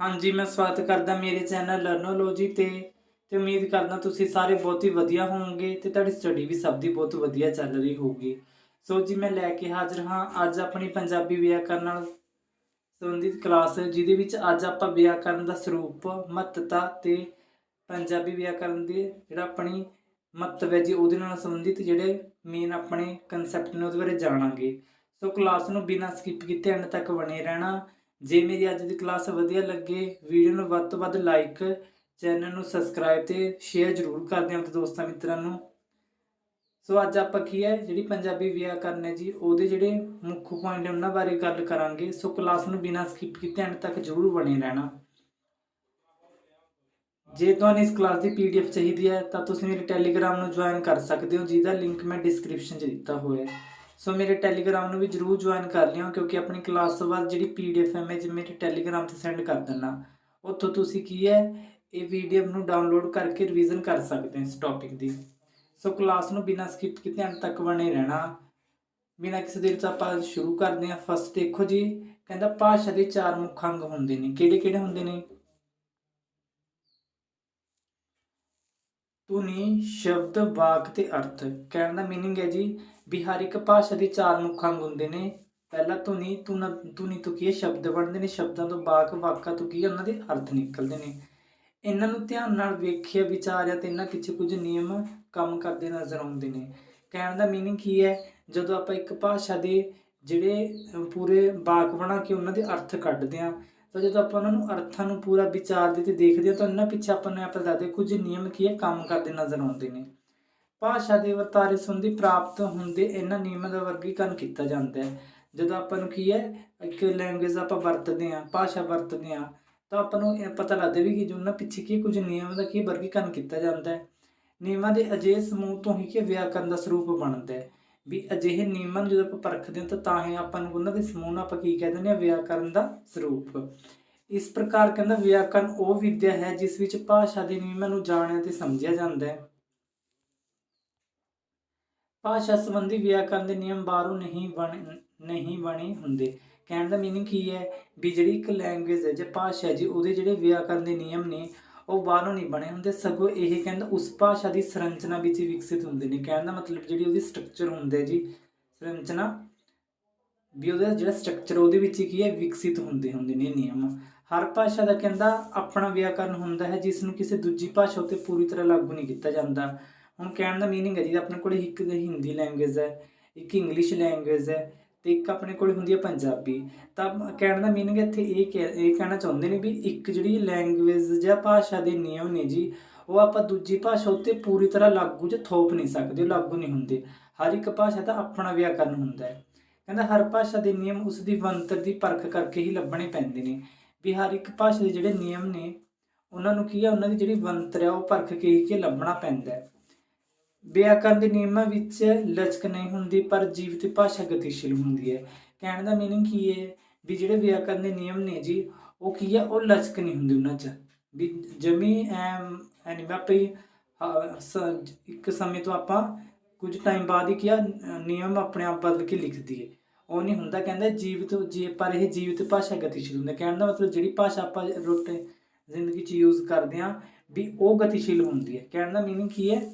ਹਾਂਜੀ, ਮੈਂ ਸਵਾਗਤ ਕਰਦਾ ਮੇਰੇ ਚੈਨਲ ਲਰਨੋਲੋਜੀ ਤੇ ਤੇ ਉਮੀਦ ਕਰਦਾ ਤੁਸੀਂ ਸਾਰੇ ਬਹੁਤ ਹੀ ਵਧੀਆ ਹੋਵੋਗੇ ਤੇ ਤੁਹਾਡੀ ਸਟੱਡੀ ਵੀ ਸਭ ਦੀ ਬਹੁਤ ਵਧੀਆ ਚੱਲ ਰਹੀ ਹੋਊਗੀ। ਸੋ ਜੀ, ਮੈਂ ਲੈ ਕੇ ਹਾਜ਼ਰ ਹਾਂ ਅੱਜ ਆਪਣੀ ਪੰਜਾਬੀ ਵਿਆਕਰਨ ਨਾਲ ਸੰਬੰਧਿਤ ਕਲਾਸ ਜਿਹਦੇ ਵਿੱਚ ਅੱਜ ਆਪਾਂ ਵਿਆਕਰਨ ਦਾ ਸਰੂਪ, ਮਹੱਤਤਾ ਤੇ ਪੰਜਾਬੀ ਵਿਆਕਰਨ ਦੇ ਜਿਹੜਾ ਆਪਣੀ ਮਹੱਤਵ ਹੈ ਜੀ, ਉਹਦੇ ਨਾਲ ਸੰਬੰਧਿਤ ਜਿਹੜੇ ਮੇਨ ਆਪਣੇ ਕਨਸੈਪਟ ਨੇ ਉਹਦੇ ਬਾਰੇ ਜਾਣਾਂਗੇ। ਸੋ ਕਲਾਸ ਨੂੰ ਬਿਨਾਂ ਸਕਿਪ ਕੀਤੇ ਐਂਡ ਤੱਕ ਬਣੇ ਰਹਿਣਾ। ਜੇ ਮੇਰੀ ਅੱਜ ਦੀ ਕਲਾਸ ਵਧੀਆ ਲੱਗੇ, ਵੀਡੀਓ ਨੂੰ ਵੱਧ ਤੋਂ ਵੱਧ ਲਾਈਕ ਚੈਨਲ ਨੂੰ ਸਬਸਕ੍ਰਾਈਬ ਤੇ ਸ਼ੇਅਰ ਜ਼ਰੂਰ ਕਰਦੇ ਦਿਓ ਆਪਣੇ ਦੋਸਤਾਂ ਮਿੱਤਰਾਂ ਨੂੰ। ਸੋ ਅੱਜ ਆਪਾਂ ਕੀ ਹੈ, ਜਿਹੜੀ ਪੰਜਾਬੀ ਵਿਆਕਰਨ ਹੈ ਜੀ, ਉਹਦੇ ਜਿਹੜੇ ਮੁੱਖ ਪੁਆਇੰਟ ਉਹਨਾਂ ਬਾਰੇ ਗੱਲ ਕਰਾਂਗੇ। ਸੋ ਕਲਾਸ ਨੂੰ ਬਿਨਾਂ ਸਕਿਪ ਕੀਤੇ ਐਂਡ ਤੱਕ ਜ਼ਰੂਰ ਬਣੇ ਰਹਿਣਾ। ਜੇ ਤੁਹਾਨੂੰ ਇਸ ਕਲਾਸ ਦੀ ਪੀਡੀਐਫ ਚਾਹੀਦੀ ਹੈ, ਤਾਂ ਤੁਸੀਂ ਮੇਰੇ ਟੈਲੀਗ੍ਰਾਮ ਨੂੰ ਜੁਆਇਨ ਕਰ ਸਕਦੇ ਹੋ, ਜਿਹਦਾ ਲਿੰਕ ਮੈਂ ਡਿਸਕ੍ਰਿਪਸ਼ਨ 'ਚ ਦਿੱਤਾ ਹੋਇਆ ਹੈ। ਸੋ ਮੇਰੇ ਟੈਲੀਗ੍ਰਾਮ ਨੂੰ ਵੀ ਜਰੂਰ ਜੁਆਇਨ ਕਰ ਲਿਓ ਕਿਉਂਕਿ ਆਪਣੀ ਕਲਾਸ ਤੋਂ ਬਾਅਦ ਜਿਹੜੀ ਪੀਡੀਐਫ ਹੈ ਮੈਂ ਜੀ ਮੇਰੇ ਟੈਲੀਗ੍ਰਾਮ ਤੇ ਸੈਂਡ ਕਰ ਦਿੰਦਾ। ਉੱਥੋਂ ਤੁਸੀਂ ਕੀ ਹੈ, ਇਹ ਪੀਡੀਐਫ ਨੂੰ ਡਾਊਨਲੋਡ ਕਰਕੇ ਰਿਵੀਜ਼ਨ ਕਰ ਸਕਦੇ ਹੋ ਇਸ ਟੌਪਿਕ ਦੀ। ਸੋ ਕਲਾਸ ਨੂੰ ਬਿਨਾਂ ਸਕਿਪ ਕੀਤੇ ਅੰਤ ਤੱਕ ਬਣੇ ਰਹਿਣਾ। ਬਿਨਾਂ ਕਿਸੇ ਦੇਰ ਤੋਂ ਆਪਾਂ ਸ਼ੁਰੂ ਕਰਦੇ ਹਾਂ। ਫਸਟ ਦੇਖੋ ਜੀ, ਕਹਿੰਦਾ ਭਾਸ਼ਾ ਦੇ ਚਾਰ ਮੁੱਖ ਅੰਗ ਹੁੰਦੇ ਨੇ। ਕਿਹੜੇ ਕਿਹੜੇ ਹੁੰਦੇ ਨੇ? ਧੁਨੀ, ਸ਼ਬਦ, ਵਾਕ ਤੇ ਅਰਥ। ਕਹਿਣ ਦਾ ਮੀਨਿੰਗ ਹੈ ਜੀ ਬਿਹਾਰਿਕ ਭਾਸ਼ਾ ਦੇ ਚਾਰ ਮੁੱਖ ਅੰਗ ਹੁੰਦੇ ਨੇ। ਪਹਿਲਾ ਧੁਨੀ ਧੁਨਾ ਧੁਨੀ ਤੋਂ ਕੀ ਸ਼ਬਦ ਬਣਦੇ ਨੇ, ਸ਼ਬਦਾਂ ਤੋਂ ਵਾਕ, ਵਾਕਾਂ ਤੋਂ ਕੀ ਉਹਨਾਂ ਦੇ ਅਰਥ ਨਿਕਲਦੇ ਨੇ। ਇਹਨਾਂ ਨੂੰ ਧਿਆਨ ਨਾਲ ਵੇਖਿਆ, ਵਿਚਾਰਿਆ ਤੇ ਇਹਨਾਂ ਪਿੱਛੇ ਕੁਝ ਨਿਯਮ, ਕੰਮ ਕਰਦੇ ਨਜ਼ਰ ਆਉਂਦੇ ਨੇ। ਕਹਿਣ ਦਾ ਮੀਨਿੰਗ ਕੀ ਹੈ? ਜਦੋਂ ਆਪਾਂ ਇੱਕ ਭਾਸ਼ਾ ਦੇ ਜਿਹੜੇ ਪੂਰੇ ਵਾਕ ਬਣਾ ਕੇ ਉਹਨਾਂ ਦੇ ਅਰਥ ਕੱਢਦੇ ਆ ਤਾਂ ਜਦੋਂ ਆਪਾਂ ਉਹਨਾਂ ਨੂੰ ਅਰਥਾਂ ਨੂੰ ਪੂਰਾ ਵਿਚਾਰਦੇ ਤੇ ਦੇਖਦੇ ਆ ਤਾਂ ਇਹਨਾਂ ਪਿੱਛੇ ਆਪਾਂ ਨੂੰ ਆਪਾਂ ਦੱਸਦੇ ਕੁਝ ਨਿਯਮ ਕੀ ਹੈ? ਕੰਮ ਕਰਦੇ ਨਜ਼ਰ ਆਉਂਦੇ ਨੇ। ਭਾਸ਼ਾ ਦੇ ਵਰਤਾਰੇ ਸੰਬੰਧੀ ਪ੍ਰਾਪਤ ਹੁੰਦੇ ਇਹਨਾਂ ਨਿਯਮਾਂ ਦਾ ਵਰਗੀਕਰਨ ਕੀਤਾ ਜਾਂਦਾ ਹੈ। ਜਦੋਂ ਆਪਾਂ ਨੂੰ ਕੀ ਹੈ, ਇੱਕ ਲੈਂਗੁਏਜ ਆਪਾਂ ਵਰਤਦੇ ਆ ਭਾਸ਼ਾ ਵਰਤਦੇ ਆ ਤਾਂ ਆਪਾਂ ਨੂੰ ਇਹ ਪਤਾ ਲੱਗਦਾ ਵੀ ਕਿ ਜੋ ਉਹਨਾਂ ਪਿੱਛੇ ਕੀ ਕੁਝ ਨਿਯਮਾਂ ਦਾ ਕੀ ਵਰਗੀਕਰਨ ਕੀਤਾ ਜਾਂਦਾ ਹੈ। ਨਿਯਮਾਂ ਦੇ ਅਜਿਹੇ ਸਮੂਹ ਤੋਂ ਹੀ ਕਿ ਵਿਆਕਰਨ ਦਾ ਸਰੂਪ ਬਣਦਾ ਹੈ। ਵੀ ਅਜਿਹੇ ਨਿਯਮਾਂ ਨੂੰ ਜਦੋਂ ਆਪਾਂ ਪਰਖਦੇ ਹਾਂ, ਤਾਂ ਤਾਂ ਹੀ ਆਪਾਂ ਨੂੰ ਉਹਨਾਂ ਦੇ ਸਮੂਹ ਨੂੰ ਆਪਾਂ ਕੀ ਕਹਿ ਦਿੰਦੇ ਆ ਵਿਆਕਰਨ ਦਾ ਸਰੂਪ। ਇਸ ਪ੍ਰਕਾਰ ਕਹਿੰਦਾ ਵਿਆਕਰਨ ਉਹ ਵਿਦਿਆ ਹੈ, ਜਿਸ ਵਿੱਚ ਭਾਸ਼ਾ ਦੇ ਨਿਯਮਾਂ ਨੂੰ ਜਾਣਿਆ ਤੇ ਸਮਝਿਆ ਜਾਂਦਾ ਹੈ। ਭਾਸ਼ਾ ਸੰਬੰਧੀ ਵਿਆਕਰਨ ਦੇ ਨਿਯਮ ਬਾਹਰੋਂ ਨਹੀਂ ਬਣੇ ਨਹੀਂ ਬਣੇ ਹੁੰਦੇ। ਕਹਿਣ ਦਾ ਮੀਨਿੰਗ ਕੀ ਹੈ? ਵੀ ਜਿਹੜੀ ਇੱਕ ਲੈਂਗੁਏਜ ਹੈ, ਜਾਂ ਭਾਸ਼ਾ ਹੈ ਜੀ, ਉਹਦੇ ਜਿਹੜੇ ਵਿਆਕਰਨ ਦੇ ਨਿਯਮ ਨੇ, ਉਹ ਬਾਹਰੋਂ ਨਹੀਂ ਬਣੇ ਹੁੰਦੇ। ਸਗੋਂ ਇਹ ਕਹਿੰਦਾ ਉਸ ਭਾਸ਼ਾ ਦੀ ਸੰਰਚਨਾ ਵਿੱਚ ਹੀ ਵਿਕਸਿਤ ਹੁੰਦੇ ਨੇ। ਕਹਿਣ ਦਾ ਮਤਲਬ ਜਿਹੜੀ ਉਹਦੀ ਸਟਰਕਚਰ ਹੁੰਦਾ ਜੀ, ਸੰਰਚਨਾ, ਵੀ ਉਹਦਾ ਜਿਹੜਾ ਸਟਰਕਚਰ ਉਹਦੇ ਵਿੱਚ ਹੀ ਕੀ ਹੈ? ਵਿਕਸਿਤ ਹੁੰਦੇ ਹੁੰਦੇ ਨੇ ਨਿਯਮ। ਹਰ ਭਾਸ਼ਾ ਦਾ ਕਹਿੰਦਾ ਆਪਣਾ ਵਿਆਕਰਨ ਹੁੰਦਾ ਹੈ, ਜਿਸ ਨੂੰ ਕਿਸੇ ਦੂਜੀ ਭਾਸ਼ਾ ਉੱਤੇ ਪੂਰੀ ਤਰ੍ਹਾਂ ਲਾਗੂ ਨਹੀਂ ਕੀਤਾ ਜਾਂਦਾ। ਹੁਣ ਕਹਿਣ ਦਾ ਮੀਨਿੰਗ ਹੈ ਜੀ, ਆਪਣੇ ਕੋਲ ਇੱਕ ਹਿੰਦੀ ਲੈਂਗੁਏਜ ਹੈ, ਇੱਕ ਇੰਗਲਿਸ਼ ਲੈਂਗੁਏਜ ਹੈ ਤੇ ਇੱਕ ਆਪਣੇ ਕੋਲ ਹੁੰਦੀ ਹੈ ਪੰਜਾਬੀ। ਤਾਂ ਕਹਿਣ ਦਾ ਮੀਨਿੰਗ ਇੱਥੇ ਇਹ ਕਹਿ- ਇਹ ਕਹਿਣਾ ਚਾਹੁੰਦੇ ਨੇ ਵੀ ਇੱਕ ਜਿਹੜੀ ਲੈਂਗੁਏਜ ਜਾਂ ਭਾਸ਼ਾ ਦੇ ਨਿਯਮ ਨੇ ਜੀ, ਉਹ ਆਪਾਂ ਦੂਜੀ ਭਾਸ਼ਾ ਉੱਤੇ ਪੂਰੀ ਤਰ੍ਹਾਂ ਲਾਗੂ ਜਾਂ ਥੋਪ ਨਹੀਂ ਸਕਦੇ, ਉਹ ਲਾਗੂ ਨਹੀਂ ਹੁੰਦੇ। ਹਰ ਇੱਕ ਭਾਸ਼ਾ ਦਾ ਆਪਣਾ ਵਿਆਕਰਨ ਹੁੰਦਾ ਹੈ। ਕਹਿੰਦਾ ਹਰ ਭਾਸ਼ਾ ਦੇ ਨਿਯਮ ਉਸ ਦੀ ਬਣਤਰ ਦੀ ਪਰਖ ਕਰਕੇ ਹੀ ਲੱਭਣੇ ਪੈਂਦੇ ਨੇ। ਵੀ ਹਰ ਇੱਕ ਭਾਸ਼ਾ ਦੇ ਜਿਹੜੇ ਨਿਯਮ ਨੇ, ਉਹਨਾਂ ਨੂੰ ਕੀ ਹੈ, ਉਹਨਾਂ ਦੀ ਜਿਹੜੀ ਵੰਤਰ ਹੈ, ਉਹ ਪਰਖ ਕੇ ਹੀ ਕਿ ਲੱਭਣਾ ਪੈਂਦਾ ਹੈ। ਵਿਆਕਰਨ ਦੇ ਨਿਯਮਾਂ ਵਿੱਚ ਲਚਕ ਨਹੀਂ ਹੁੰਦੀ, ਪਰ ਜੀਵਤ ਭਾਸ਼ਾ ਗਤੀਸ਼ੀਲ ਹੁੰਦੀ ਹੈ। ਕਹਿਣ ਦਾ ਮੀਨਿੰਗ ਕੀ ਹੈ? ਵੀ ਜਿਹੜੇ ਵਿਆਕਰਨ ਦੇ ਨਿਯਮ ਨੇ ਜੀ, ਉਹ ਕੀ ਹੈ ਉਹ ਲਚਕ ਨਹੀਂ ਹੁੰਦੀ ਉਹਨਾਂ 'ਚ। ਵੀ ਜਮੀ, ਐਮ ਐਨੀ ਆਪੇ ਸ- ਇੱਕ ਸਮੇਂ ਤੋਂ ਆਪਾਂ ਕੁਝ ਟਾਈਮ ਬਾਅਦ ਹੀ ਕੀ ਆ, ਨਿਯਮ ਆਪਣੇ ਆਪ ਬਦਲ ਕੇ ਲਿਖ ਦਈਏ। ਉਹ ਨਹੀਂ ਹੁੰਦਾ, ਕਹਿੰਦਾ ਜੀਵਤ ਜੀ, ਪਰ ਇਹ ਜੀਵਤ ਭਾਸ਼ਾ ਗਤੀਸ਼ੀਲ ਹੁੰਦਾ ਕਹਿਣ ਦਾ ਮਤਲਬ ਜਿਹੜੀ ਭਾਸ਼ਾ ਆਪਾਂ ਰੋਟੇ ਜ਼ਿੰਦਗੀ 'ਚ ਯੂਜ਼ ਕਰਦੇ ਆ ਵੀ ਉਹ ਗਤੀਸ਼ੀਲ ਹੁੰਦੀ ਹੈ। ਕਹਿਣ ਦਾ ਮੀਨਿੰਗ ਕੀ ਹੈ?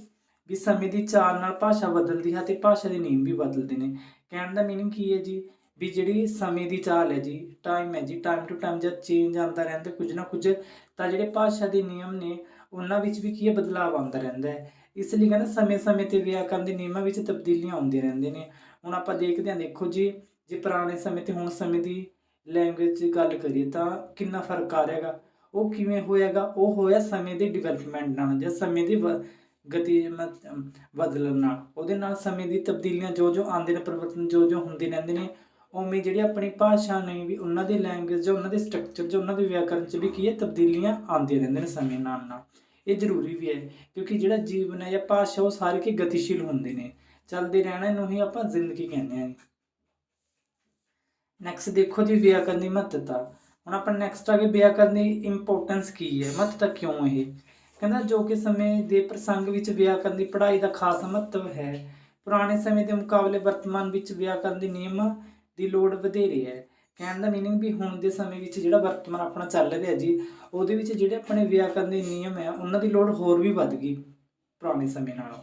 ਵੀ ਸਮੇਂ ਦੀ ਚਾਲ ਨਾਲ ਭਾਸ਼ਾ ਬਦਲਦੀ ਹੈ ਤੇ ਭਾਸ਼ਾ ਦੇ ਨਿਯਮ ਵੀ ਬਦਲਦੇ ਨੇ। ਕਹਿਣ ਦਾ ਮੀਨਿੰਗ ਕੀ ਹੈ ਜੀ? ਵੀ ਜਿਹੜੀ ਸਮੇਂ ਦੀ ਚਾਲ ਹੈ ਜੀ ਟਾਈਮ ਹੈ ਜੀ ਟਾਈਮ ਟੂ ਟਾਈਮ ਜਦ ਚੇਂਜ ਆਉਂਦਾ ਰਹਿੰਦਾ ਕੁਝ ਨਾ ਕੁਝ, ਤਾਂ ਜਿਹੜੇ ਭਾਸ਼ਾ ਦੇ ਨਿਯਮ ਨੇ, ਉਹਨਾਂ ਵਿੱਚ ਵੀ ਕੀ ਹੈ? ਬਦਲਾਅ ਆਉਂਦਾ ਰਹਿੰਦਾ ਹੈ। ਇਸ ਲਈ ਕਹਿੰਦਾ ਸਮੇਂ-ਸਮੇਂ ਤੇ ਵਿਆਕਰਨ ਦੇ ਨਿਯਮਾਂ ਵਿੱਚ ਤਬਦੀਲੀਆਂ ਆਉਂਦੀਆਂ ਰਹਿੰਦੇ ਨੇ। ਹੁਣ ਆਪਾਂ ਦੇਖਦੇ ਹਾਂ, ਦੇਖੋ ਜੀ, ਜੇ ਪੁਰਾਣੇ ਸਮੇਂ ਤੇ ਹੁਣ ਸਮੇਂ ਦੀ ਲੈਂਗੁਏਜ 'ਚ ਗੱਲ ਕਰੀਏ ਤਾਂ ਕਿੰਨਾ ਫ਼ਰਕ ਆ ਰਿਹਾਗਾ ਉਹ ਕਿਵੇਂ ਹੋਏਗਾ ਉਹ ਹੋਇਆ ਸਮੇਂ ਦੇ ਡਿਵੈਲਪਮੈਂਟ ਨਾਲ ਜਾਂ ਸਮੇਂ ਦੀ ਵ- ਗਤੀ ਬਦਲਣ ਨਾਲ। ਉਹਦੇ ਨਾਲ ਸਮੇਂ ਦੀ ਤਬਦੀਲੀਆਂ ਜੋ ਜੋ ਆਉਂਦੇ ਨੇ, ਪਰਿਵਰਤਨ ਜੋ ਜੋ ਹੁੰਦੇ ਰਹਿੰਦੇ ਨੇ, ਉਵੇਂ ਜਿਹੜੀ ਆਪਣੀ ਭਾਸ਼ਾ ਨੇ ਵੀ ਉਹਨਾਂ ਦੇ ਲੈਂਗੁਏਜ ਜਾਂ ਉਹਨਾਂ ਦੇ ਸਟਰਕਚਰ ਜਾਂ ਉਹਨਾਂ ਦੇ ਵਿਆਕਰਨ 'ਚ ਵੀ ਕੀ ਹੈ, ਤਬਦੀਲੀਆਂ ਆਉਂਦੀਆਂ ਰਹਿੰਦੇ ਨੇ ਸਮੇਂ ਨਾਲ ਨਾਲ। ਇਹ ਜ਼ਰੂਰੀ ਵੀ ਹੈ, ਕਿਉਂਕਿ ਜਿਹੜਾ ਜੀਵਨ ਹੈ ਜਾਂ ਭਾਸ਼ਾ ਉਹ ਸਾਰੇ ਕੀ ਗਤੀਸ਼ੀਲ ਹੁੰਦੇ ਨੇ। ਚੱਲਦੇ ਰਹਿਣਾ ਨੂੰ ਹੀ ਆਪਾਂ ਜ਼ਿੰਦਗੀ ਕਹਿੰਦੇ ਹਾਂ ਨੈਕਸਟ ਦੇਖੋ ਜੀ ਵਿਆਕਰਨ ਦੀ ਮਹੱਤਤਾ। ਹੁਣ ਆਪਾਂ ਨੈਕਸਟ ਆ ਕੇ ਵਿਆਕਰਨ ਦੀ ਇੰਪੋਰਟੈਂਸ ਕੀ ਹੈ, ਮਹੱਤਤਾ ਕਿਉਂ ਇਹ? ਕਹਿੰਦਾ ਜੋ ਕਿ ਸਮੇਂ ਦੇ ਪ੍ਰਸੰਗ ਵਿੱਚ ਵਿਆਕਰਨ ਦੀ ਪੜ੍ਹਾਈ ਦਾ ਖਾਸ ਮਹੱਤਵ ਹੈ। ਪੁਰਾਣੇ ਸਮੇਂ ਦੇ ਮੁਕਾਬਲੇ ਵਰਤਮਾਨ ਵਿੱਚ ਵਿਆਕਰਨ ਦੇ ਨਿਯਮ ਦੀ ਲੋੜ ਵਧੇਰੇ ਹੈ। ਕਹਿਣ ਦਾ ਮੀਨਿੰਗ ਵੀ ਹੁਣ ਦੇ ਸਮੇਂ ਵਿੱਚ ਜਿਹੜਾ ਵਰਤਮਾਨ ਆਪਣਾ ਚੱਲ ਰਿਹਾ ਜੀ, ਉਹਦੇ ਵਿੱਚ ਜਿਹੜੇ ਆਪਣੇ ਵਿਆਕਰਨ ਦੇ ਨਿਯਮ ਹੈ, ਉਹਨਾਂ ਦੀ ਲੋੜ ਹੋਰ ਵੀ ਵੱਧ ਗਈ ਪੁਰਾਣੇ ਸਮੇਂ ਨਾਲੋਂ।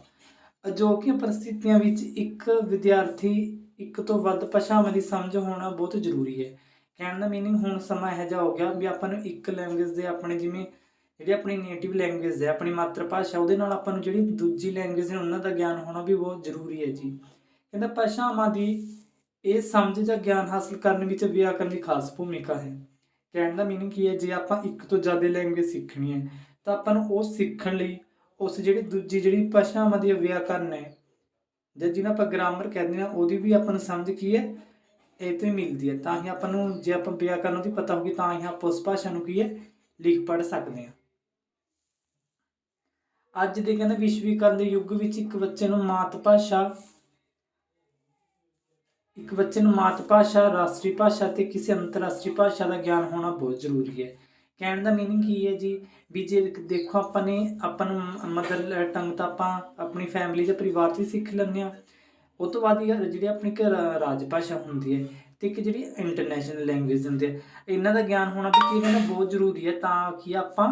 ਅਜੋਕੀਆਂ ਪਰਿਸਥਿਤੀਆਂ ਵਿੱਚ ਇੱਕ ਵਿਦਿਆਰਥੀ ਇੱਕ ਤੋਂ ਵੱਧ ਭਾਸ਼ਾਵਾਂ ਦੀ ਸਮਝ ਹੋਣਾ ਬਹੁਤ ਜ਼ਰੂਰੀ ਹੈ। ਕਹਿਣ ਦਾ ਮੀਨਿੰਗ ਹੁਣ ਸਮਾਂ ਇਹੋ ਜਿਹਾ ਹੋ ਗਿਆ ਵੀ ਆਪਾਂ ਨੂੰ ਇੱਕ ਲੈਂਗੁਏਜ ਦੇ ਆਪਣੇ ਜਿਵੇਂ ਜਿਹੜੀ ਆਪਣੀ ਨੇਟਿਵ ਲੈਂਗੁਏਜ ਹੈ, ਆਪਣੀ ਮਾਤਰ ਭਾਸ਼ਾ, ਉਹਦੇ ਨਾਲ ਆਪਾਂ ਨੂੰ ਜਿਹੜੀ ਦੂਜੀ ਲੈਂਗੁਏਜ ਹੈ ਉਹਨਾਂ ਦਾ ਗਿਆਨ ਹੋਣਾ ਵੀ ਬਹੁਤ ਜ਼ਰੂਰੀ ਹੈ ਜੀ। ਕਹਿੰਦਾ ਭਾਸ਼ਾਵਾਂ ਦੀ ਇਹ ਸਮਝ ਜਾਂ ਗਿਆਨ ਹਾਸਲ ਕਰਨ ਵਿੱਚ ਵਿਆਕਰਨ ਦੀ ਖਾਸ ਭੂਮਿਕਾ ਹੈ। ਕਹਿਣ ਦਾ ਮੀਨਿੰਗ ਕੀ ਹੈ? ਜੇ ਆਪਾਂ ਇੱਕ ਤੋਂ ਜ਼ਿਆਦਾ ਲੈਂਗੁਏਜ ਸਿੱਖਣੀ ਹੈ, ਤਾਂ ਆਪਾਂ ਨੂੰ ਉਹ ਸਿੱਖਣ ਲਈ ਉਸ ਜਿਹੜੀ ਦੂਜੀ ਜਿਹੜੀ ਭਾਸ਼ਾਵਾਂ ਦੀ ਵਿਆਕਰਨ ਹੈ, ਜਾਂ ਜਿਹਨਾਂ ਆਪਾਂ ਗ੍ਰਾਮਰ ਕਹਿੰਦੇ ਆ ਉਹਦੀ ਵੀ ਆਪਾਂ ਨੂੰ ਸਮਝ ਕੀ ਹੈ? ਇਹ ਤੋਂ ਹੀ ਮਿਲਦੀ ਹੈ। ਤਾਂ ਹੀ ਆਪਾਂ ਨੂੰ, ਜੇ ਆਪਾਂ ਵਿਆਕਰਨ ਉਹਦੀ ਪਤਾ ਹੋਊਗੀ, ਤਾਂ ਹੀ ਆਪਾਂ ਉਸ ਭਾਸ਼ਾ ਨੂੰ ਕੀ ਹੈ? ਲਿਖ ਪੜ੍ਹ ਸਕਦੇ ਹਾਂ। ਅੱਜ ਦੇ ਕਹਿੰਦੇ ਵਿਸ਼ਵੀਕਰਨ ਦੇ ਯੁੱਗ ਵਿੱਚ ਇੱਕ ਬੱਚੇ ਨੂੰ ਮਾਤ ਭਾਸ਼ਾ, ਇੱਕ ਬੱਚੇ ਨੂੰ ਮਾਤ ਭਾਸ਼ਾ, ਰਾਸ਼ਟਰੀ ਭਾਸ਼ਾ ਤੇ ਕਿਸੇ ਅੰਤਰਰਾਸ਼ਟਰੀ ਭਾਸ਼ਾ ਦਾ ਗਿਆਨ ਹੋਣਾ ਬਹੁਤ ਜ਼ਰੂਰੀ ਹੈ। ਕਹਿਣ ਦਾ ਮੀਨਿੰਗ ਕੀ ਹੈ ਜੀ? ਵੀ ਜੇ ਦੇਖੋ ਆਪਾਂ ਨੇ, ਆਪਾਂ ਨੂੰ ਮਦਰ ਟੰਗ ਤਾਂ ਆਪਾਂ ਆਪਣੀ ਫੈਮਿਲੀ ਜਾਂ ਪਰਿਵਾਰ 'ਚ ਸਿੱਖ ਲੈਂਦੇ ਆ ਉਹ ਤੋਂ ਬਾਅਦ ਇਹ ਜਿਹੜੀ ਆਪਣੀ ਘਰ ਰਾਜ ਭਾਸ਼ਾ ਹੁੰਦੀ ਹੈ ਤੇ ਇੱਕ ਜਿਹੜੀ ਇੰਟਰਨੈਸ਼ਨਲ ਲੈਂਗੁਏਜ ਹੁੰਦੀ ਹੈ। ਇਹਨਾਂ ਦਾ ਗਿਆਨ ਹੋਣਾ ਵੀ ਕੀ ਇਹਨਾਂ ਦਾ ਬਹੁਤ ਜ਼ਰੂਰੀ ਹੈ ਤਾਂ ਕਿ ਆਪਾਂ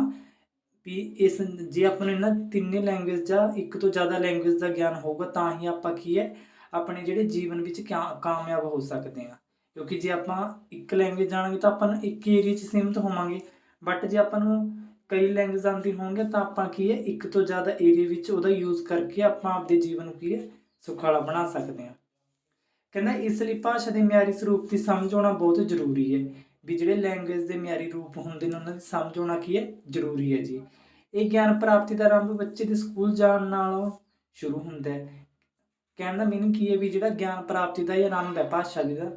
ਵੀ ਇਸ ਜੇ ਆਪਾਂ ਨੂੰ ਇਹਨਾਂ ਤਿੰਨੇ ਲੈਂਗੁਏਜ ਜਾਂ ਇੱਕ ਤੋਂ ਜ਼ਿਆਦਾ ਲੈਂਗੁਏਜ ਦਾ ਗਿਆਨ ਹੋਊਗਾ, ਤਾਂ ਹੀ ਆਪਾਂ ਕੀ ਹੈ, ਆਪਣੇ ਜਿਹੜੇ ਜੀਵਨ ਵਿੱਚ ਕਿਆ- ਕਾਮਯਾਬ ਹੋ ਸਕਦੇ ਹਾਂ। ਕਿਉਂਕਿ ਜੇ ਆਪਾਂ ਇੱਕ ਲੈਂਗੁਏਜ ਜਾਣਾਂਗੇ ਤਾਂ ਆਪਾਂ ਨੂੰ ਇੱਕ ਏਰੀਆ 'ਚ ਸੀਮਿਤ ਹੋਵਾਂਗੇ। ਬਟ ਜੇ ਆਪਾਂ ਨੂੰ ਕਈ ਲੈਂਗੁਏਜ ਆਉਂਦੀ ਹੋਣਗੇ, ਤਾਂ ਆਪਾਂ ਕੀ ਹੈ, ਇੱਕ ਤੋਂ ਜ਼ਿਆਦਾ ਏਰੀਆ ਵਿੱਚ ਉਹਦਾ ਯੂਜ਼ ਕਰਕੇ ਆਪਾਂ ਆਪਦੇ ਜੀਵਨ ਨੂੰ ਕੀ ਹੈ, ਸੁਖਾਲਾ ਬਣਾ ਸਕਦੇ ਹਾਂ। ਕਹਿੰਦਾ ਇਸ ਲਈ ਭਾਸ਼ਾ ਦੇ ਮਿਆਰੀ ਸਰੂਪ ਦੀ ਸਮਝ ਹੋਣਾ ਬਹੁਤ ਜ਼ਰੂਰੀ ਹੈ। ਵੀ ਜਿਹੜੇ ਲੈਂਗੁਏਜ ਦੇ ਮਿਆਰੀ ਰੂਪ ਹੁੰਦੇ ਨੇ ਉਹਨਾਂ ਦੀ ਸਮਝ ਆਉਣਾ ਕੀ ਹੈ? ਜ਼ਰੂਰੀ ਹੈ ਜੀ। ਇਹ ਗਿਆਨ ਪ੍ਰਾਪਤੀ ਦਾ ਆਰੰਭ ਬੱਚੇ ਦੇ ਸਕੂਲ ਜਾਣ ਨਾਲੋਂ ਸ਼ੁਰੂ ਹੁੰਦਾ ਹੈ। ਕਹਿਣ ਦਾ ਮੀਨਿੰਗ ਕੀ ਹੈ ਵੀ ਜਿਹੜਾ ਗਿਆਨ ਪ੍ਰਾਪਤੀ ਦਾ ਇਹ ਆਰੰਭ ਹੈ ਭਾਸ਼ਾ ਦੀ ਦਾ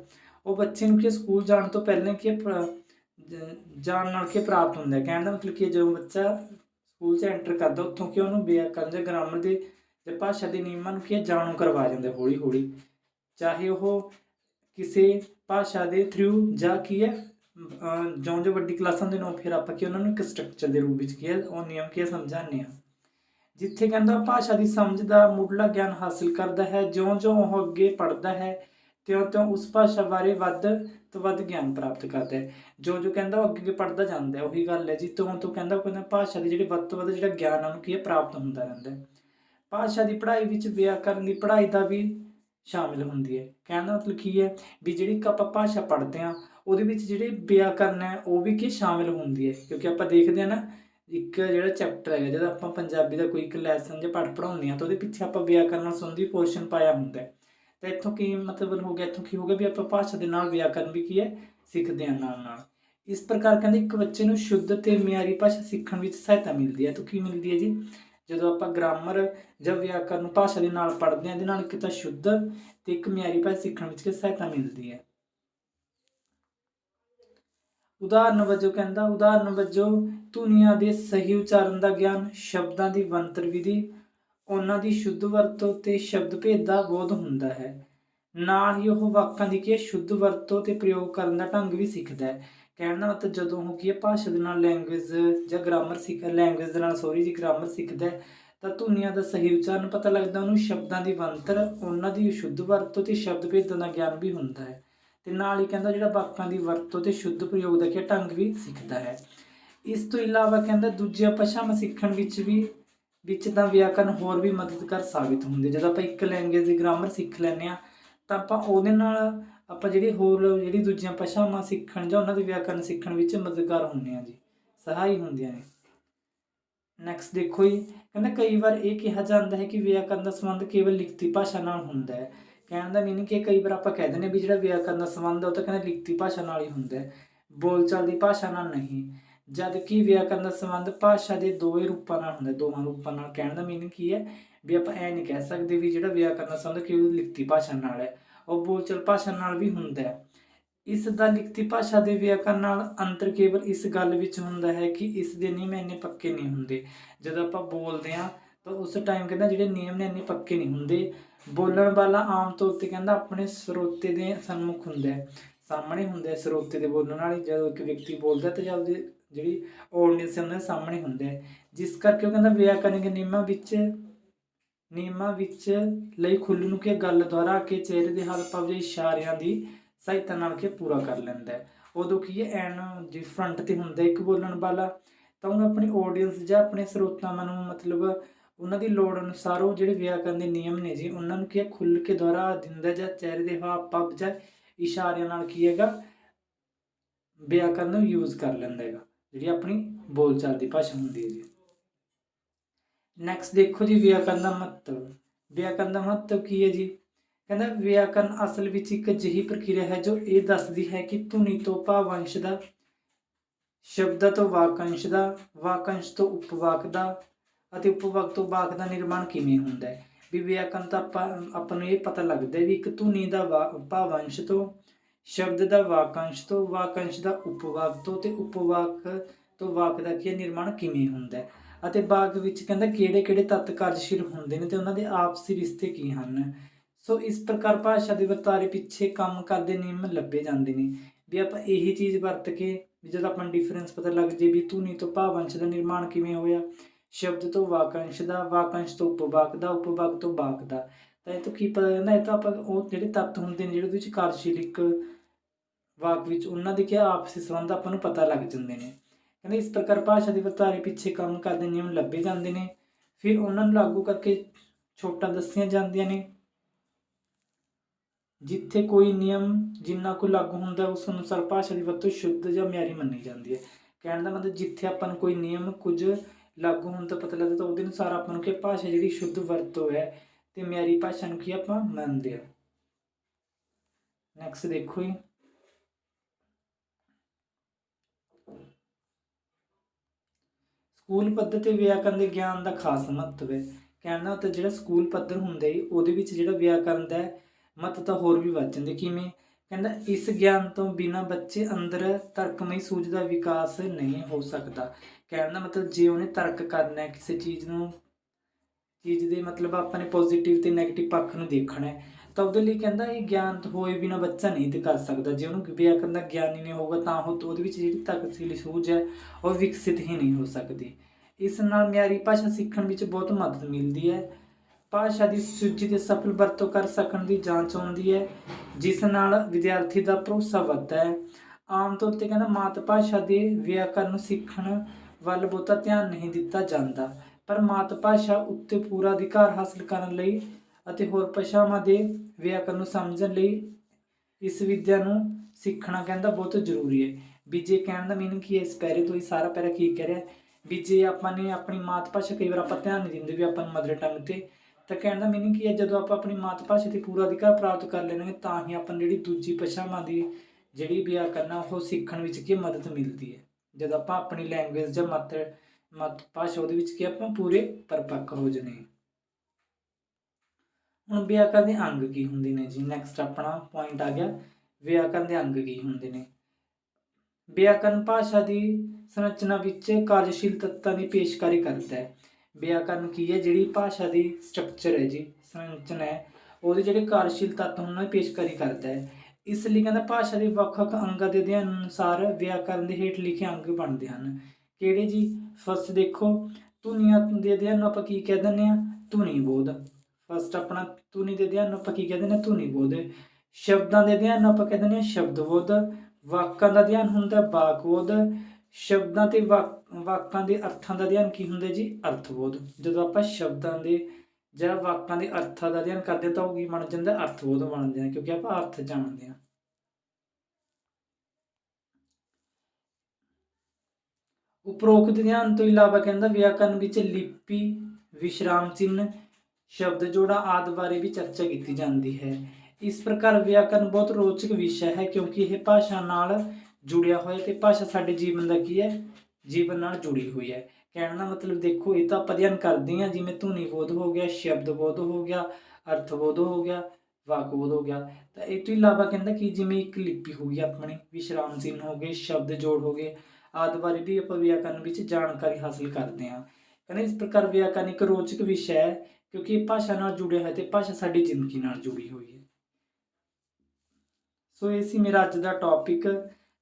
ਉਹ ਬੱਚੇ ਨੂੰ ਕਿ ਸਕੂਲ ਜਾਣ ਤੋਂ ਪਹਿਲਾਂ ਕੀ ਪ੍ਰ- ਜਾਣ ਨਾਲ ਕੀ ਪ੍ਰਾਪਤ ਹੁੰਦਾ ਹੈ। ਕਹਿਣ ਦਾ ਮਤਲਬ ਕਿ ਜਦੋਂ ਬੱਚਾ ਸਕੂਲ 'ਚ ਐਂਟਰ ਕਰਦਾ ਉੱਥੋਂ ਕਿ ਉਹਨੂੰ ਵਿਆਕਰਨ ਜਾਂ ਗ੍ਰਾਮਰ ਦੇ ਤੇ ਭਾਸ਼ਾ ਦੇ ਨਿਯਮਾਂ ਨੂੰ ਕੀ ਹੈ, ਜਾਣੂ ਕਰਵਾ ਜਾਂਦਾ ਹੌਲੀ ਹੌਲੀ ਚਾਹੇ ਉਹ ਕਿਸੇ ਭਾਸ਼ਾ ਦੇ ਥਰੂ ਜਾਂ ਕੀ ਹੈ? ਜਿਉਂ ਜਿਉਂ ਵੱਡੀ ਕਲਾਸਾਂ ਦੇ ਨੂੰ ਫਿਰ ਆਪਾਂ ਕੀ ਉਹਨਾਂ ਨੂੰ ਇੱਕ ਸਟਰਕਚਰ ਦੇ ਰੂਪ ਵਿੱਚ ਕੀ ਹੈ, ਉਹ ਨਿਯਮ ਕੀ ਸਮਝਾਉਂਦੇ ਆ ਜਿੱਥੇ ਕਹਿੰਦਾ ਭਾਸ਼ਾ ਦੀ ਸਮਝ ਦਾ ਮੁੱਢਲਾ ਗਿਆਨ ਹਾਸਲ ਕਰਦਾ ਹੈ ਜਿਉਂ-ਜਿਉਂ ਉਹ ਅੱਗੇ ਪੜ੍ਹਦਾ ਹੈ ਤਿਉਂ-ਤਿਉਂ ਉਸ ਭਾਸ਼ਾ ਬਾਰੇ ਵੱਧ ਤੋਂ ਵੱਧ ਗਿਆਨ ਪ੍ਰਾਪਤ ਕਰਦਾ ਹੈ। ਜੋ-ਜੋ ਕਹਿੰਦਾ ਉਹ ਅੱਗੇ ਅੱਗੇ ਪੜ੍ਹਦਾ ਜਾਂਦਾ ਹੈ, ਉਹੀ ਗੱਲ ਹੈ ਜੀ, ਤਿਉਂ ਤੋਂ ਕਹਿੰਦਾ ਉਹ ਕਹਿੰਦਾ ਭਾਸ਼ਾ ਦੀ ਜਿਹੜੀ ਵੱਧ ਤੋਂ ਵੱਧ ਜਿਹੜਾ ਗਿਆਨ ਉਹਨੂੰ ਕੀ ਹੈ, ਪ੍ਰਾਪਤ ਹੁੰਦਾ ਰਹਿੰਦਾ ਹੈ। ਭਾਸ਼ਾ ਦੀ ਪੜ੍ਹਾਈ ਵਿੱਚ ਵਿਆਕਰਨ ਦੀ ਪੜ੍ਹਾਈ ਦਾ ਵੀ ਸ਼ਾਮਿਲ ਹੁੰਦੀ ਹੈ। ਕਹਿਣ ਦਾ ਮਤਲਬ ਕੀ ਹੈ ਵੀ ਜਿਹੜੀ ਆਪਾਂ ਭਾਸ਼ਾ ਪੜ੍ਹਦੇ ਹਾਂ ਉਹਦੇ ਵਿੱਚ ਜਿਹੜੇ ਵਿਆਕਰਨ ਹੈ, ਉਹ ਵੀ ਕੀ ਸ਼ਾਮਿਲ ਹੁੰਦੀ ਹੈ। ਕਿਉਂਕਿ ਆਪਾਂ ਦੇਖਦੇ ਹਾਂ ਨਾ, ਇੱਕ ਜਿਹੜਾ ਚੈਪਟਰ ਹੈਗਾ, ਜਦੋਂ ਆਪਾਂ ਪੰਜਾਬੀ ਦਾ ਕੋਈ ਇੱਕ ਲੈਸਨ ਜਾਂ ਪੜ੍ਹ ਪੜਾਉਂਦੇ ਆ ਤਾਂ ਉਹਦੇ ਪਿੱਛੇ ਆਪਾਂ ਵਿਆਕਰਨ ਨਾਲ ਸੰਬੰਧੀ ਪੋਰਸ਼ਨ ਪਾਇਆ ਹੁੰਦਾ ਤਾਂ ਇੱਥੋਂ ਕੀ ਮਤਲਬ ਹੋ ਗਿਆ, ਇੱਥੋਂ ਕੀ ਹੋ ਗਿਆ ਵੀ ਆਪਾਂ ਭਾਸ਼ਾ ਦੇ ਨਾਲ ਵਿਆਕਰਨ ਵੀ ਕੀ ਹੈ, ਸਿੱਖਦੇ ਹਾਂ ਨਾਲ ਨਾਲ। ਇਸ ਪ੍ਰਕਾਰ ਕਹਿੰਦੇ ਇੱਕ ਬੱਚੇ ਨੂੰ ਸ਼ੁੱਧ ਤੇ ਮਿਆਰੀ ਭਾਸ਼ਾ ਸਿੱਖਣ ਵਿੱਚ ਸਹਾਇਤਾ ਮਿਲਦੀ ਹੈ। ਤਾਂ ਕੀ ਮਿਲਦੀ ਹੈ ਜੀ? ਜਦੋਂ ਆਪਾਂ ਗ੍ਰਾਮਰ ਜਾਂ ਵਿਆਕਰਨ ਭਾਸ਼ਾ ਦੇ ਨਾਲ ਪੜ੍ਹਦੇ ਹਾਂ, ਇਹਦੇ ਨਾਲ ਇੱਕ ਤਾਂ ਸ਼ੁੱਧ ਤੇ ਇੱਕ ਮਿਆਰੀ ਭਾਸ਼ਾ ਸਿੱਖਣ ਵਿੱਚ ਕੀ ਸਹਾਇਤਾ ਮਿਲਦੀ ਹੈ। ਉਦਾਹਰਨ ਵਜੋਂ ਕਹਿੰਦਾ ਉਦਾਹਰਨ ਵਜੋਂ ਧੁਨੀਆਂ ਦੇ ਸਹੀ ਉਚਾਰਨ ਦਾ ਗਿਆਨ ਸ਼ਬਦਾਂ ਦੀ ਬਣਤਰ ਵਿਧੀ ਉਹਨਾਂ ਦੀ ਸ਼ੁੱਧ ਵਰਤੋਂ ਤੇ ਸ਼ਬਦ ਭੇਦ ਦਾ ਬੋਧ ਹੁੰਦਾ ਹੈ। ਨਾਲ ਹੀ ਉਹ ਵਾਕਾਂ ਦੀ ਕੀ ਹੈ, ਸ਼ੁੱਧ ਵਰਤੋਂ ਤੇ ਪ੍ਰਯੋਗ ਕਰਨ ਦਾ ਢੰਗ ਵੀ ਸਿੱਖਦਾ ਹੈ। ਕਹਿਣ ਦਾ ਮਤਲਬ ਜਦੋਂ ਉਹ ਕੀ ਹੈ? ਭਾਸ਼ਾ ਦੇ ਨਾਲ ਲੈਂਗੁਏਜ ਜਾਂ ਗ੍ਰਾਮਰ ਸਿੱਖ ਲੈਂਗੁਏਜ ਦੇ ਨਾਲ ਸੌਰੀ ਜੀ ਗ੍ਰਾਮਰ ਸਿੱਖਦਾ ਹੈ ਤਾਂ ਧੁਨੀਆਂ ਦਾ ਸਹੀ ਉਚਾਰਨ ਪਤਾ ਲੱਗਦਾ ਉਹਨੂੰ ਸ਼ਬਦਾਂ ਦੀ ਬਣਤਰ ਉਹਨਾਂ ਦੀ ਸ਼ੁੱਧ ਵਰਤੋਂ ਤੇ ਸ਼ਬਦ ਭੇਦਾਂ ਦਾ ਗਿਆਨ ਵੀ ਹੁੰਦਾ ਹੈ। ਤੇ ਨਾਲ ਹੀ ਕਹਿੰਦਾ ਜਿਹੜਾ ਵਾਕਾਂ ਦੀ ਵਰਤੋਂ ਤੇ ਸ਼ੁੱਧ ਪ੍ਰਯੋਗ ਦਾ ਕੀ ਢੰਗ ਵੀ ਸਿੱਖਦਾ ਹੈ। ਇਸ ਤੋਂ ਇਲਾਵਾ ਕਹਿੰਦਾ ਦੂਜੀਆਂ ਭਾਸ਼ਾਵਾਂ ਸਿੱਖਣ ਵਿੱਚ ਵੀ, ਵਿੱਚ ਤਾਂ ਵਿਆਕਰਨ ਹੋਰ ਵੀ ਮਦਦਗਾਰ ਸਾਬਿਤ ਹੁੰਦੇ। ਜਦੋਂ ਆਪਾਂ ਇੱਕ ਲੈਂਗੁਏਜ ਦੀ ਗ੍ਰਾਮਰ ਸਿੱਖ ਲੈਂਦੇ ਆ ਤਾਂ ਆਪਾਂ ਉਹਦੇ ਨਾਲ ਆਪਾਂ ਜਿਹੜੀ ਹੋਰ ਜਿਹੜੀ ਦੂਜੀਆਂ ਭਾਸ਼ਾਵਾਂ ਸਿੱਖਣ ਜਾਂ ਉਹਨਾਂ ਦੇ ਵਿਆਕਰਨ ਸਿੱਖਣ ਵਿੱਚ ਮਦਦਗਾਰ ਹੁੰਦੇ ਆ ਜੀ। ਸਹਾਈ ਹੁੰਦੀਆਂ ਨੇ ਨੈਕਸਟ ਦੇਖੋ ਜੀ। ਕਹਿੰਦਾ ਕਈ ਵਾਰ ਇਹ ਕਿਹਾ ਜਾਂਦਾ ਹੈ ਕਿ ਵਿਆਕਰਨ ਦਾ ਸੰਬੰਧ ਕੇਵਲ ਲਿਖਤੀ ਭਾਸ਼ਾ ਨਾਲ ਹੁੰਦਾ ਹੈ। ਕਹਿਣ ਦਾ ਮੀਨਿੰਗ ਕਿ ਕਈ ਵਾਰ ਆਪਾਂ ਕਹਿ ਦਿੰਦੇ ਵੀ ਜਿਹੜਾ ਵਿਆਕਰਨ ਦਾ ਸੰਬੰਧ ਹੈ ਉਹ ਤਾਂ ਕਹਿੰਦੇ ਲਿਖਤੀ ਭਾਸ਼ਾ ਨਾਲ ਹੀ ਹੁੰਦਾ ਹੈ। ਬੋਲਚਾਲ ਦੀ ਭਾਸ਼ਾ ਨਾਲ ਨਹੀਂ। ਜਦ ਕਿ ਵਿਆਕਰਨ ਦਾ ਸੰਬੰਧ ਭਾਸ਼ਾ ਦੇ ਦੋਵੇਂ ਰੂਪਾਂ ਨਾਲ ਹੁੰਦਾ ਦੋਵਾਂ ਰੂਪਾਂ ਨਾਲ ਕਹਿਣ ਦਾ ਮੀਨਿੰਗ ਕੀ ਹੈ? ਵੀ ਆਪਾਂ ਐ ਨਹੀਂ ਕਹਿ ਸਕਦੇ ਵੀ ਜਿਹੜਾ ਵਿਆਕਰਨ ਦਾ ਸੰਬੰਧ ਕੇਵਲ ਲਿਖਤੀ ਭਾਸ਼ਾ ਨਾਲ ਹੈ। ਉਹ ਬੋਲਚਾਲ ਭਾਸ਼ਾ ਨਾਲ ਵੀ ਹੁੰਦਾ ਹੈ। ਇਸ ਦਾ ਲਿਖਤੀ ਭਾਸ਼ਾ ਦੇ ਵਿਆਕਰਨ ਨਾਲ ਅੰਤਰ ਕੇਵਲ ਇਸ ਗੱਲ ਵਿੱਚ ਹੁੰਦਾ ਹੈ ਕਿ ਇਸ ਦੇ ਨਿਯਮ ਇੰਨੇ ਪੱਕੇ ਨਹੀਂ ਹੁੰਦੇ। ਜਦੋਂ ਆਪਾਂ ਬੋਲਦੇ ਹਾਂ ਤਾਂ ਉਸ ਟਾਈਮ ਕਹਿੰਦਾ ਜਿਹੜੇ ਨਿਯਮ ਨੇ ਇੰਨੇ ਪੱਕੇ ਨਹੀਂ ਹੁੰਦੇ। ਬੋਲਣ ਵਾਲਾ ਆਮ ਤੌਰ ਤੇ ਕਹਿੰਦਾ ਆਪਣੇ ਸਰੋਤੇ ਦੇ ਸਨਮੁਖ ਹੁੰਦਾ ਸਾਹਮਣੇ ਹੁੰਦਾ ਸਰੋਤੇ ਦੇ ਬੋਲਣ ਵਾਲੀ ਜਦੋਂ ਇੱਕ ਵਿਅਕਤੀ ਬੋਲਦਾ ਤੇ ਜਦ ਉਹਦੀ ਜਿਹੜੀ ਆਡੀਅנס ਉਹਨਾਂ ਦੇ ਸਾਹਮਣੇ ਹੁੰਦਾ ਹੈ। ਜਿਸ ਕਰਕੇ ਉਹ ਕਹਿੰਦਾ ਵਿਆਕਰਨਿਕ ਨਿਯਮਾਂ ਵਿੱਚ ਨਿਯਮਾਂ ਵਿੱਚ ਲਈ ਖੁੱਲ ਨੂੰ ਕਿ ਗੱਲ ਦੁਆਰਾ ਕੇ ਚਿਹਰੇ ਦੇ ਹਾਵ ਪਾਵ ਦੇ ਇਸ਼ਾਰਿਆਂ ਦੀ ਸਹਾਇਤਾ ਨਾਲ ਕੇ ਪੂਰਾ ਕਰ ਲੈਂਦਾ ਉਦੋਂ ਕੀ ਹੈ, ਐਨ ਡਿਫਰੈਂਟ ਤੇ ਹੁੰਦਾ ਇੱਕ ਬੋਲਣ ਵਾਲਾ, ਤਾਂ ਉਹ ਆਪਣੀ ਆਡੀਅנס ਜਾਂ ਆਪਣੇ ਸਰੋਤਾਵਾਂ ਨੂੰ ਮਤਲਬ ਉਹਨਾਂ ਦੀ ਲੋੜ ਅਨੁਸਾਰ ਉਹ ਜਿਹੜੇ ਵਿਆਕਰਨ ਦੇ ਨਿਯਮ ਨੇ ਜੀ, ਉਹਨਾਂ ਨੂੰ ਕੀ ਹੈ ਖੁੱਲ ਕੇ ਦੁਆਰਾ ਦਿੰਦਾ ਜਾਂ ਚਿਹਰੇ ਦੇ ਹਾਵ ਭਾਵ ਜਾਂ ਇਸ਼ਾਰਿਆਂ ਨਾਲ ਕੀ ਹੈਗਾ, ਵਿਆਕਰਨ ਨੂੰ ਯੂਜ਼ ਕਰ ਲੈਂਦਾ ਹੈਗਾ, ਜਿਹੜੀ ਆਪਣੀ ਬੋਲਚਾਲ ਦੀ ਭਾਸ਼ਾ ਹੁੰਦੀ ਹੈ ਜੀ। ਨੈਕਸਟ ਦੇਖੋ ਜੀ ਵਿਆਕਰਨ ਦਾ ਮਹੱਤਵ। ਵਿਆਕਰਨ ਦਾ ਮਹੱਤਵ ਕੀ ਹੈ ਜੀ? ਕਹਿੰਦਾ ਵਿਆਕਰਨ ਅਸਲ ਵਿੱਚ ਇੱਕ ਅਜਿਹੀ ਪ੍ਰਕਿਰਿਆ ਹੈ ਜੋ ਇਹ ਦੱਸਦੀ ਹੈ ਕਿ ਧੁਨੀ ਤੋਂ ਭਾਵ-ਅੰਸ਼ ਦਾ, ਸ਼ਬਦਾਂ ਤੋਂ ਵਾਕੰਸ਼ ਦਾ, ਵਾਕੰਸ਼ ਤੋਂ ਉਪਵਾਕ ਦਾ ਅਤੇ ਉਪਵਾਕ ਤੋਂ ਵਾਕ ਦਾ ਨਿਰਮਾਣ ਕਿਵੇਂ ਹੁੰਦਾ ਹੈ? ਵੀ ਵਿਆਕਰਨ ਤਾਂ ਆਪਾਂ ਆਪਾਂ ਨੂੰ ਇਹ ਪਤਾ ਲੱਗਦਾ ਵੀ ਇੱਕ ਧੁਨੀ ਦਾ ਵਾ- ਭਾਵ-ਅੰਸ਼ ਤੋਂ, ਸ਼ਬਦ ਦਾ ਵਾਕੰਸ਼ ਤੋਂ, ਵਾਕੰਸ਼ ਦਾ ਉਪਵਾਕ ਤੋਂ ਤੇ ਉਪਵਾਕ ਤੋਂ ਵਾਕ ਦਾ ਕੀ ਨਿਰਮਾਣ ਕਿਵੇਂ ਹੁੰਦਾ ਹੈ? ਅਤੇ ਵਾਕ ਵਿੱਚ ਕਹਿੰਦਾ ਕਿਹੜੇ ਕਿਹੜੇ ਤੱਤ ਕਾਰਜਸ਼ੀਲ ਹੁੰਦੇ ਨੇ ਤੇ ਉਹਨਾਂ ਦੇ ਆਪਸੀ ਰਿਸ਼ਤੇ ਕੀ ਹਨ? ਸੋ ਇਸ ਪ੍ਰਕਾਰ ਭਾਸ਼ਾ ਦੇ ਵਰਤਾਰੇ ਪਿੱਛੇ ਕੰਮ ਕਰਦੇ ਨਿਯਮ ਲੱਭੇ ਜਾਂਦੇ ਨੇ। ਵੀ ਆਪਾਂ ਇਹੀ ਚੀਜ਼ ਵਰਤ ਕੇ, ਵੀ ਜਦੋਂ ਆਪਾਂ ਨੂੰ ਡਿਫਰੈਂਸ ਪਤਾ ਲੱਗ ਜੇ ਵੀ ਧੁਨੀ ਤੋਂ ਭਾਵਵੰਸ਼ ਦਾ ਨਿਰਮਾਣ ਕਿਵੇਂ ਹੋਇਆ ਸ਼ਬਦ ਤੋਂ ਵਾਕੰਸ਼ ਦਾ, ਵਾਕੰਸ਼ ਤੋਂ ਉਪਵਾਕ ਦਾ, ਉਪਵਾਕ ਤੋਂ ਵਾਕ ਦਾ। ਤਾਂ ਇਹ ਤੋਂ ਕੀ ਪਤਾ ਜਾਂਦਾ ਇਹ ਤਾਂ ਆਪਾਂ ਉਹ ਜਿਹੜੇ ਤੱਤ ਹੁੰਦੇ ਨੇ, ਜਿਹੜੇ ਉਹਦੇ ਵਿੱਚ ਕਾਰਜਸ਼ੀਲ ਵਾਕ ਵਿੱਚ ਉਹਨਾਂ ਦੇ ਕੀ ਆਪਸੀ ਸੰਬੰਧ ਆਪਾਂ ਨੂੰ ਪਤਾ ਲੱਗ ਜਾਂਦੇ ਨੇ। ਕਹਿੰਦੇ ਇਸ ਪ੍ਰਕਾਰ ਭਾਸ਼ਾ ਦੇ ਵਰਤਾਰੇ ਪਿੱਛੇ ਕੰਮ ਕਰਦੇ ਨਿਯਮ ਲੱਭੇ ਜਾਂਦੇ ਨੇ। ਫਿਰ ਉਹਨਾਂ ਨੂੰ ਲਾਗੂ ਕਰਕੇ ਛੋਟਾਂ ਦੱਸੀਆਂ ਜਾਂਦੀਆਂ ਨੇ। ਜਿੱਥੇ ਕੋਈ ਨਿਯਮ ਜਿੰਨਾ ਕੋ ਲਾਗੂ ਹੁੰਦਾ, ਉਸ ਅਨੁਸਾਰ ਭਾਸ਼ਾ ਦੀ ਵਰਤੋਂ ਸ਼ੁੱਧ ਜਾਂ ਮਿਆਰੀ ਮੰਨੀ ਜਾਂਦੀ ਹੈ। ਕਹਿਣ ਦਾ ਮਤਲਬ ਜਿੱਥੇ ਆਪਾਂ ਨੂੰ ਕੋਈ ਨਿਯਮ ਕੁਝ ਲਾਗੂ ਹੋਣ ਤੋਂ ਪਤਾ ਲੱਗਦਾ ਤਾਂ ਉਹਦੇ ਅਨੁਸਾਰ ਆਪਾਂ ਨੂੰ ਕਿ ਭਾਸ਼ਾ ਜਿਹੜੀ ਸ਼ੁੱਧ ਵਰਤੋਂ ਹੈ ਤੇ ਮਿਆਰੀ ਭਾਸ਼ਾ ਨੂੰ ਕੀ ਆਪਾਂ ਮੰਨਦੇ ਆ ਨੈਕਸਟ ਦੇਖੋ ਜੀ। ਸਕੂਲ ਪੱਧਰ ਤੇ ਵਿਆਕਰਨ ਦੇ ਗਿਆਨ ਦਾ ਖਾਸ ਮਹੱਤਵ ਹੈ। ਕਹਿਣਾ ਤਾਂ ਜਿਹੜਾ ਸਕੂਲ ਪੱਧਰ ਹੁੰਦਾ ਹੈ, ਉਹਦੇ ਵਿੱਚ ਜਿਹੜਾ ਵਿਆਕਰਨ ਦਾ ਮਹੱਤਵ ਹੋਰ ਵੀ ਵੱਧ ਜਾਂਦੇ। ਕਿਵੇਂ? ਕਹਿੰਦਾ ਇਸ ਗਿਆਨ ਤੋਂ ਬਿਨਾ ਬੱਚੇ ਅੰਦਰ ਤਰਕਮਈ ਸੂਝ ਦਾ ਵਿਕਾਸ ਨਹੀਂ ਹੋ ਸਕਦਾ। ਕਹਿਣ ਦਾ ਮਤਲਬ ਜੇ ਉਹਨੇ ਤਰਕ ਕਰਨਾ ਹੈ ਕਿਸੇ ਚੀਜ਼ ਨੂੰ, ਚੀਜ਼ ਦੇ ਮਤਲਬ ਆਪਾਂ ਨੇ ਪੋਜ਼ਿਟਿਵ ਤੇ 네ਗੇਟਿਵ ਪੱਖ ਨੂੰ ਦੇਖਣਾ ਹੈ, ਤਾਂ ਉਹਦੇ ਲਈ ਕਹਿੰਦਾ ਇਹ ਗਿਆਨ ਹੋਏ ਬਿਨਾ ਬੱਚਾ ਨਹੀਂ ਤੇ ਕਰ ਸਕਦਾ। ਜੇ ਉਹਨੂੰ ਵਿਆਕਰਨ ਦਾ ਗਿਆਨ ਹੀ ਨਹੀਂ ਹੋਊਗਾ ਤਾਂ ਉਹ ਉਹਦੇ ਵਿੱਚ ਜਿਹੜੀ ਤਰਕਸ਼ੀਲ ਸੂਝ ਹੈ, ਉਹ ਵਿਕਸਿਤ ਹੀ ਨਹੀਂ ਹੋ ਸਕਦੀ। ਇਸ ਨਾਲ ਮਿਆਰੀ ਭਾਸ਼ਾ ਸਿੱਖਣ ਵਿੱਚ ਬਹੁਤ ਮਦਦ ਮਿਲਦੀ ਹੈ। ਭਾਸ਼ਾ ਦੀ ਸੁਚੀ ਤੇ ਸਫਲ ਵਰਤੋਂ ਕਰ ਸਕਣ ਦੀ ਜਾਂਚ ਆਉਂਦੀ ਹੈ, ਜਿਸ ਨਾਲ ਵਿਦਿਆਰਥੀ ਦਾ ਭਰੋਸਾ ਵੱਧਦਾ ਹੈ। ਆਮ ਤੌਰ ਤੇ ਕਹਿੰਦਾ ਮਾਤ ਭਾਸ਼ਾ ਦੇ ਵਿਆਕਰਨ ਸਿੱਖਣ ਵੱਲ ਬਹੁਤਾ ਧਿਆਨ ਨਹੀਂ ਦਿੱਤਾ ਜਾਂਦਾ। ਪਰ ਮਾਤ ਭਾਸ਼ਾ ਉੱਤੇ ਪੂਰਾ ਅਧਿਕਾਰ ਹਾਸਲ ਕਰਨ ਲਈ ਅਤੇ ਹੋਰ ਭਾਸ਼ਾਵਾਂ ਦੇ ਵਿਆਕਰਨ ਨੂੰ ਸਮਝਣ ਲਈ ਇਸ ਵਿਦਿਆ ਨੂੰ ਸਿੱਖਣਾ ਕਹਿੰਦਾ ਬਹੁਤ ਜ਼ਰੂਰੀ ਹੈ। ਵੀ ਜੇ ਕਹਿਣ ਦਾ ਮੀਨਿੰਗ ਕੀ ਹੈ? ਇਸ ਪੈਰੇ ਤੋਂ ਹੀ ਸਾਰਾ ਪੈਰਾ ਕੀ ਕਹਿ ਰਿਹਾ? ਹੈ? ਵੀ ਜੇ ਆਪਾਂ ਨੇ ਆਪਣੀ ਮਾਤ ਭਾਸ਼ਾ ਕਈ ਵਾਰ ਆਪਾਂ ਧਿਆਨ ਨਹੀਂ ਦਿੰਦੇ ਵੀ ਆਪਾਂ ਮਦਰ ਟੰਗ ਤੇ। ਤਾਂ ਕਹਿਣ ਦਾ ਮੀਨਿੰਗ ਕੀ ਹੈ? ਜਦੋਂ ਆਪਾਂ ਆਪਣੀ ਮਾਤ ਭਾਸ਼ਾ ਤੇ ਪੂਰਾ ਅਧਿਕਾਰ ਪ੍ਰਾਪਤ ਕਰ ਲੈਣਗੇ ਤਾਂ ਹੀ ਆਪਾਂ ਨੂੰ ਜਿਹੜੀ ਦੂਜੀ ਭਾਸ਼ਾਵਾਂ ਦੀ ਜਿਹੜੀ ਵਿਆਕਰਨ ਆ, ਉਹ ਸਿੱਖਣ ਵਿੱਚ ਕੀ ਮਦਦ ਮਿਲਦੀ ਹੈ। ਜਦੋਂ ਆਪਾਂ ਆਪਣੀ ਲੈਂਗੁਏਜ ਜਾਂ ਮਾਤਰ ਮਾਤ ਭਾਸ਼ਾ ਉਹਦੇ ਵਿੱਚ ਕੀ ਆਪਾਂ ਪੂਰੇ ਪਰਪੱਕ ਹੋ ਜਨੇ ਹੁਣ ਵਿਆਕਰਨ ਦੇ ਅੰਗ ਕੀ ਹੁੰਦੇ ਨੇ ਜੀ? ਨੈਕਸਟ ਆਪਣਾ ਪੁਆਇੰਟ ਆ ਗਿਆ, ਵਿਆਕਰਨ ਦੇ ਅੰਗ ਕੀ ਹੁੰਦੇ ਨੇ? ਵਿਆਕਰਨ ਭਾਸ਼ਾ ਦੀ ਸੰਰਚਨਾ ਵਿੱਚ ਕਾਰਜਸ਼ੀਲ ਤੱਤਾਂ ਦੀ ਪੇਸ਼ਕਾਰੀ ਕਰਦਾ ਹੈ। ਵਿਆਕਰਨ ਕੀ ਹੈ? ਜਿਹੜੀ ਭਾਸ਼ਾ ਦੀ ਸਟਰਕਚਰ ਹੈ ਜੀ, ਸੰਰਚਨਾ ਹੈ, ਉਹਦੇ ਜਿਹੜੇ ਕਾਰਜਸ਼ੀਲ ਤੱਤ ਉਹਨਾਂ ਦੀ ਪੇਸ਼ਕਾਰੀ ਕਰਦਾ ਹੈ। ਇਸ ਲਈ ਕਹਿੰਦਾ ਭਾਸ਼ਾ ਦੇ ਵੱਖ-ਵੱਖ ਅੰਗਾਂ ਦੇ ਅਧਿਐਨ ਅਨੁਸਾਰ ਵਿਆਕਰਨ ਦੇ ਹੇਠ ਲਿਖੇ ਅੰਗ ਬਣਦੇ ਹਨ। ਕਿਹੜੇ ਜੀ? ਫਸਟ ਦੇਖੋ, ਧੁਨੀਆਂ ਦੇ ਅਧਿਐਨ ਨੂੰ ਆਪਾਂ ਕੀ ਕਹਿ ਦਿੰਦੇ ਆ ਧੁਨੀ ਬੋਧ। ਫਸਟ ਆਪਣਾ ਧੁਨੀ ਦੇ ਅਧਿਐਨ ਨੂੰ ਆਪਾਂ ਕੀ ਕਹਿ ਦਿੰਦੇ ਆ ਧੁਨੀ ਬੋਧ। ਸ਼ਬਦਾਂ ਦੇ ਅਧਿਐਨ ਨੂੰ ਆਪਾਂ ਕਹਿ ਦਿੰਦੇ ਆ ਸ਼ਬਦ ਬੋਧ। ਵਾਕਾਂ ਦਾ ਅਧਿਐਨ ਹੁੰਦਾ ਵਾਕ ਬੋਧ। ਸ਼ਬਦਾਂ ਤੇ ਵਾਕ- ਵਾਕਾਂ ਦੇ ਅਰਥਾਂ ਦਾ ਅਧਿਐਨ ਕੀ ਹੁੰਦਾ ਜੀ? ਅਰਥ ਬੋਧ। ਜਦੋਂ ਆਪਾਂ ਸ਼ਬਦਾਂ ਦੇ ਜਾਂ ਵਾਕਾਂ ਦੇ ਅਰਥਾਂ ਦਾ ਅਧਿਐਨ ਕਰਦੇ ਤਾਂ ਉਹ ਕੀ ਬਣ ਜਾਂਦਾ? ਅਰਥਬੋਧ ਬਣ ਜਾਂਦਾ ਕਿਉਂਕਿ ਆਪਾਂ ਅਰਥ ਜਾਣਦੇ ਹਾਂ। ਉਪਰੋਕਤ ਅਧਿਐਨ ਤੋਂ ਇਲਾਵਾ ਕਹਿੰਦਾ ਵਿਆਕਰਨ ਵਿੱਚ ਲਿਪੀ, ਵਿਸ਼ਰਾਮ ਚਿੰਨ੍ਹ ਸ਼ਬਦ ਜੋੜਾ ਆਦਿ ਬਾਰੇ ਵੀ ਚਰਚਾ ਕੀਤੀ ਜਾਂਦੀ ਹੈ। ਇਸ ਪ੍ਰਕਾਰ ਵਿਆਕਰਨ ਬਹੁਤ ਰੋਚਕ ਵਿਸ਼ਾ ਹੈ, ਕਿਉਂਕਿ ਇਹ ਭਾਸ਼ਾ ਨਾਲ ਜੁੜਿਆ ਹੋਇਆ ਤੇ ਭਾਸ਼ਾ ਸਾਡੇ ਜੀਵਨ ਦਾ ਕੀ ਹੈ? ਜੀਵਨ ਨਾਲ ਜੁੜੀ ਹੋਈ ਹੈ। ਕਹਿਣ ਦਾ ਮਤਲਬ ਦੇਖੋ, ਇਹ ਤਾਂ ਆਪਾਂ ਅਧਿਐਨ ਕਰਦੇ ਹਾਂ, ਜਿਵੇਂ ਧੁਨੀ ਬੋਧ ਹੋ ਗਿਆ, ਸ਼ਬਦ ਬੋਧ ਹੋ ਗਿਆ, ਅਰਥ ਬੋਧ ਹੋ ਗਿਆ, ਵਾਕ ਬੋਧ ਹੋ ਗਿਆ। ਤਾਂ ਇਹ ਤੋਂ ਇਲਾਵਾ ਕਹਿੰਦਾ ਕਿ ਜਿਵੇਂ ਇੱਕ ਲਿਪੀ ਹੋ ਗਈ ਆਪਣੀ ਵਿਸ਼ਰਾਮ ਚਿੰਨ੍ਹ ਹੋ ਗਏ, ਸ਼ਬਦ ਜੋੜ ਹੋ ਗਏ, ਆਦਿ ਬਾਰੇ ਵੀ ਆਪਾਂ ਵਿਆਕਰਨ ਵਿੱਚ ਜਾਣਕਾਰੀ ਹਾਸਲ ਕਰਦੇ ਹਾਂ। ਕਹਿੰਦੇ ਇਸ ਪ੍ਰਕਾਰ ਵਿਆਕਰਨ ਇੱਕ ਰੋਚਕ ਵਿਸ਼ਾ ਹੈ, ਕਿਉਂਕਿ ਇਹ ਭਾਸ਼ਾ ਨਾਲ ਜੁੜਿਆ ਹੈ ਤੇ ਭਾਸ਼ਾ ਸਾਡੀ ਜ਼ਿੰਦਗੀ ਨਾਲ ਜੁੜੀ ਹੋਈ ਹੈ। ਸੋ ਇਹ ਸੀ ਮੇਰਾ ਅੱਜ ਦਾ ਟੌਪਿਕ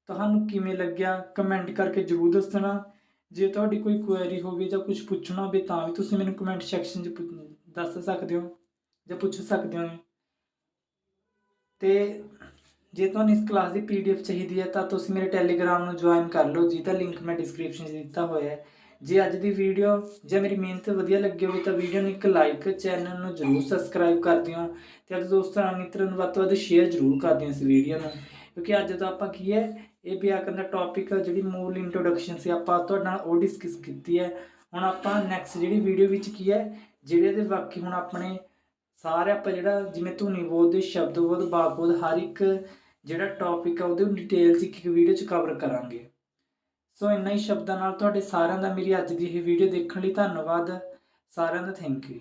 ਤੁਹਾਨੂੰ ਕਿਵੇਂ ਲੱਗਿਆ? ਕਮੈਂਟ ਕਰਕੇ ਜਰੂਰ ਦੱਸਣਾ। ਜੇ ਤੁਹਾਡੀ ਕੋਈ ਕੁਐਰੀ ਹੋਵੇ ਜਾਂ ਕੁਝ ਪੁੱਛਣਾ ਹੋਵੇ ਤਾਂ ਵੀ ਤੁਸੀਂ ਮੈਨੂੰ ਕਮੈਂਟ ਸੈਕਸ਼ਨ 'ਚ ਪੁੱਛ- ਦੱਸ ਸਕਦੇ ਹੋ ਜਾਂ ਪੁੱਛ ਸਕਦੇ ਹੋ ਤੇ ਜੇ ਤੁਹਾਨੂੰ ਇਸ ਕਲਾਸ ਦੀ ਪੀਡੀਐਫ ਚਾਹੀਦੀ ਹੈ ਤਾਂ ਤੁਸੀਂ ਮੇਰੇ ਟੈਲੀਗ੍ਰਾਮ ਨੂੰ ਜੁਆਇਨ ਕਰ ਲਓ ਜਿਹਦਾ ਲਿੰਕ ਮੈਂ ਡਿਸਕ੍ਰਿਪਸ਼ਨ 'ਚ ਦਿੱਤਾ ਹੋਇਆ ਹੈ। ਜੇ ਅੱਜ ਦੀ ਵੀਡੀਓ ਜਾਂ ਮੇਰੀ ਮਿਹਨਤ ਵਧੀਆ ਲੱਗੀ ਹੋਵੇ ਤਾਂ ਵੀਡੀਓ ਨੂੰ ਇੱਕ ਲਾਈਕ ਚੈਨਲ ਨੂੰ ਜਰੂਰ ਸਬਸਕ੍ਰਾਈਬ ਕਰ ਦਿਓ। ਤੇ ਆਪਣੇ ਦੋਸਤਾਂ, ਮਿੱਤਰਾਂ ਨੂੰ ਵੱਧ ਤੋਂ ਵੱਧ ਸ਼ੇਅਰ ਜਰੂਰ ਕਰ ਦਿਓ ਇਸ ਵੀਡੀਓ ਨੂੰ। ਕਿਉਂਕਿ ਅੱਜ ਦਾ ਆਪਾਂ ਕੀ ਹੈ, ਇਹ ਵਿਆਕਰਨ ਦਾ ਟੌਪਿਕ ਜਿਹੜੀ ਮੂਲ ਇੰਟਰੋਡਕਸ਼ਨ ਸੀ, ਆਪਾਂ ਤੁਹਾਡੇ ਨਾਲ ਉਹ ਡਿਸਕਸ ਕੀਤੀ ਹੈ। ਹੁਣ ਆਪਾਂ ਨੈਕਸਟ ਜਿਹੜੀ ਵੀਡੀਓ ਵਿੱਚ ਕੀ ਹੈ, ਜਿਹੜੇ ਦੇ ਬਾਕੀ ਹੁਣ ਆਪਣੇ ਸਾਰੇ ਆਪਾਂ ਜਿਹੜਾ ਜਿਵੇਂ ਧੁਨੀ ਬੋਧ ਦੇ ਸ਼ਬਦ ਬੋਧ ਵਾਕ ਬੋਧ, ਹਰ ਇੱਕ ਜਿਹੜਾ ਟੌਪਿਕ ਆ, ਉਹਦੇ ਡਿਟੇਲ 'ਚ ਇੱਕ ਇੱਕ ਵੀਡੀਓ 'ਚ ਕਵਰ ਕਰਾਂਗੇ। ਸੋ ਇੰਨਾ ਹੀ ਸ਼ਬਦਾਂ ਨਾਲ ਤੁਹਾਡੇ ਸਾਰਿਆਂ ਦਾ ਮੇਰੀ ਅੱਜ ਦੀ ਇਹ ਵੀਡੀਓ ਦੇਖਣ ਲਈ ਧੰਨਵਾਦ। ਸਾਰਿਆਂ ਦਾ ਥੈਂਕ ਯੂ